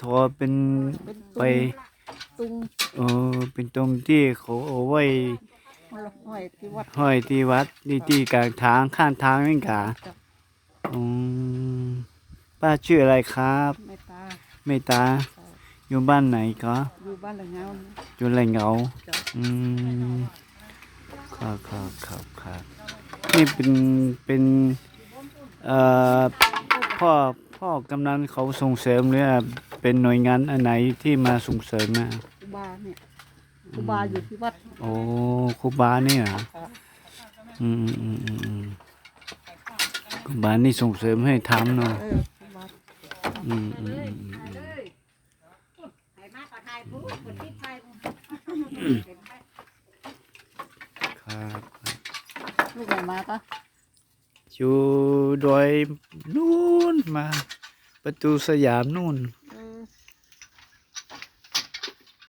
ทอเป็นเป็นไปตุงเออเป็นตรงที่เขาเอาไว้ห้อยที่วัดห้อยที่วัดที่ที่กลางทางข้างทางนี่กะกับอืมป้าชื่ออะไรครับแม่ตาเมตตาอยู่บ้านไหนก็อยู่บ้านละเงานะอยู่แหล่งเหงาจ้ะอืมครับครับครับครับนี่เป็นเป็นเอ่อพ่อ พ่อกำนันเขาส่งเสริมหรือเป็นหน่วยงานอันไหนที่มาส่งเสริมนะครูบาเนี่ยครูบาอยู่ที่วัดโอ้ครูบาเนี่ยเหรอค่ะอืมอืมอืมอืมครูบานี่ส่งเสริมให้ทำเนาะเออครูบาอืมอืมอืมอืมถ่ายมากกว่าถ่ายผู้คนที่ถ่ายผู้ครับลูกไหนมาปะอ ดอยนู่นมา ประตูสยามนู่น